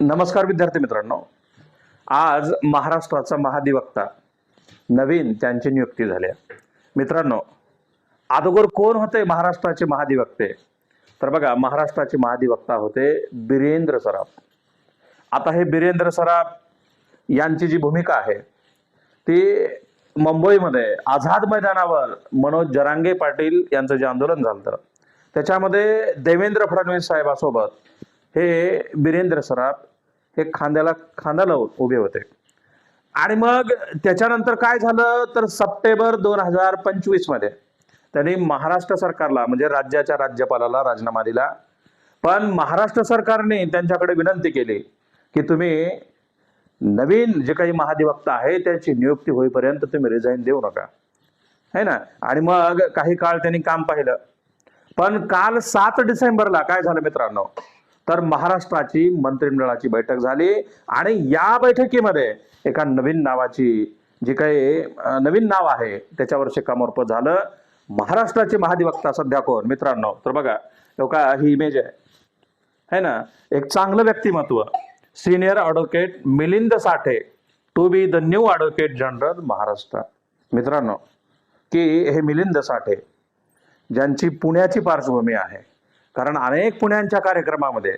नमस्कार विद्यार्थी मित्रांनो. आज महाराष्ट्राचा महाधिवक्ता नवीन त्यांची नियुक्ती झाली मित्रांनो अगोदर कोण होते महाराष्ट्राचे महाधिवक्ते? तर बघा महाराष्ट्राचे महाधिवक्ता होते बिरेंद्र सराफ. आता हे बिरेंद्र सराफ यांची जी भूमिका आहे ती मुंबईमध्ये आझाद मैदानावर मनोज जरांगे पाटील यांचं जे आंदोलन झालं तर त्याच्यामध्ये देवेंद्र फडणवीस साहेबासोबत हे बिरेंद्र सराफ हे खांद्याला खांद्याला उभे होते. आणि मग त्याच्यानंतर काय झालं? तर सप्टेंबर दोन हजार पंचवीसमध्ये त्यांनी महाराष्ट्र सरकारला म्हणजे राज्याच्या राज्यपालाला राजीनामा दिला. पण महाराष्ट्र सरकारने त्यांच्याकडे विनंती केली की तुम्ही नवीन जे काही महाधिवक्ता आहे त्याची नियुक्ती होईपर्यंत तुम्ही रिझाईन देऊ नका. है ना? आणि मग काही काळ त्यांनी काम पाहिलं. पण काल सात डिसेंबरला काय झालं मित्रांनो? तर महाराष्ट्राची मंत्रिमंडळाची बैठक झाली आणि या बैठकीमध्ये एका नवीन नावाची जी काही नवीन नाव आहे त्याच्यावर शिक्कामोर्तब झालं. महाराष्ट्राचे महाधिवक्ता सध्या कोण? मित्रांनो तर बघा लोका ही इमेज आहे. है ना? एक चांगलं व्यक्तिमत्व. Senior advocate Milind Sathe to be the new advocate general Maharashtra. मित्रांनो की हे मिलिंद साठे ज्यांची पुण्याची पार्श्वभूमी आहे कारण अनेक पुण्यांच्या कार्यक्रमामध्ये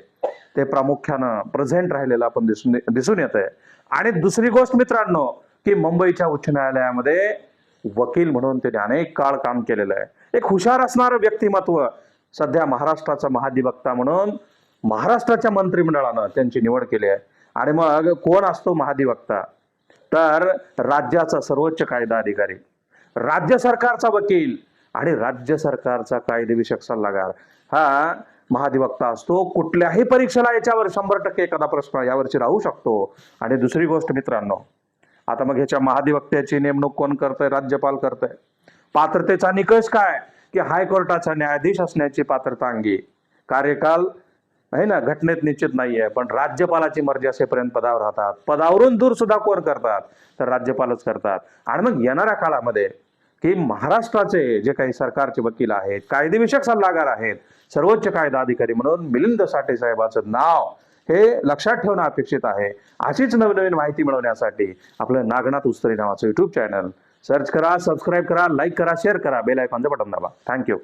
ते प्रामुख्यानं प्रेझेंट राहिलेलं आपण दिसून दिसून येत आहे आणि दुसरी गोष्ट मित्रांनो की मुंबईच्या उच्च न्यायालयामध्ये वकील म्हणून त्यांनी अनेक काळ काम केलेलं आहे. एक हुशार असणारं व्यक्तिमत्व सध्या महाराष्ट्राचा महाधिवक्ता म्हणून महाराष्ट्राच्या मंत्रिमंडळानं त्यांची निवड केली आहे. आणि मग कोण असतो महाधिवक्ता? तर राज्याचा सर्वोच्च कायदा अधिकारी राज्य सरकारचा वकील आणि राज्य सरकारचा कायदेविषयक सल्लागार. हा महाधिवक्ता असतो कुठल्याही परीक्षेला याच्यावर शंभर टक्के एखादा प्रश्न यावरची राहू शकतो. आणि दुसरी गोष्ट मित्रांनो आता मग ह्याच्या महाधिवक्त्याची नेमणूक कोण करतंय राज्यपाल करतंय? पात्रतेचा निकष काय? की हायकोर्टाचा न्यायाधीश असण्याची पात्रता अंगी. कार्यकाल आहे ना घटनेत निश्चित नाहीये पण राज्यपालाची मर्जी असेपर्यंत पदावर राहतात. पदावरून दूर सुद्धा कोण करतात? तर राज्यपालच करतात. आणि मग येणाऱ्या काळामध्ये की महाराष्ट्राचे जे काही सरकारचे वकील आहेत कायदेविषयक सल्लागार आहेत सर्वोच्च कायदा अधिकारी म्हणून मिलिंद साठे साहेबाचं नाव हे लक्षात ठेवणं अपेक्षित आहे. अशीच नवनवीन माहिती मिळवण्यासाठी आपलं नागनाथ उस्तरी नावाचं युट्यूब चॅनल सर्च करा सबस्क्राईब करा लाईक करा शेअर करा बेल आयकॉनचं बटन दाबा. Thank you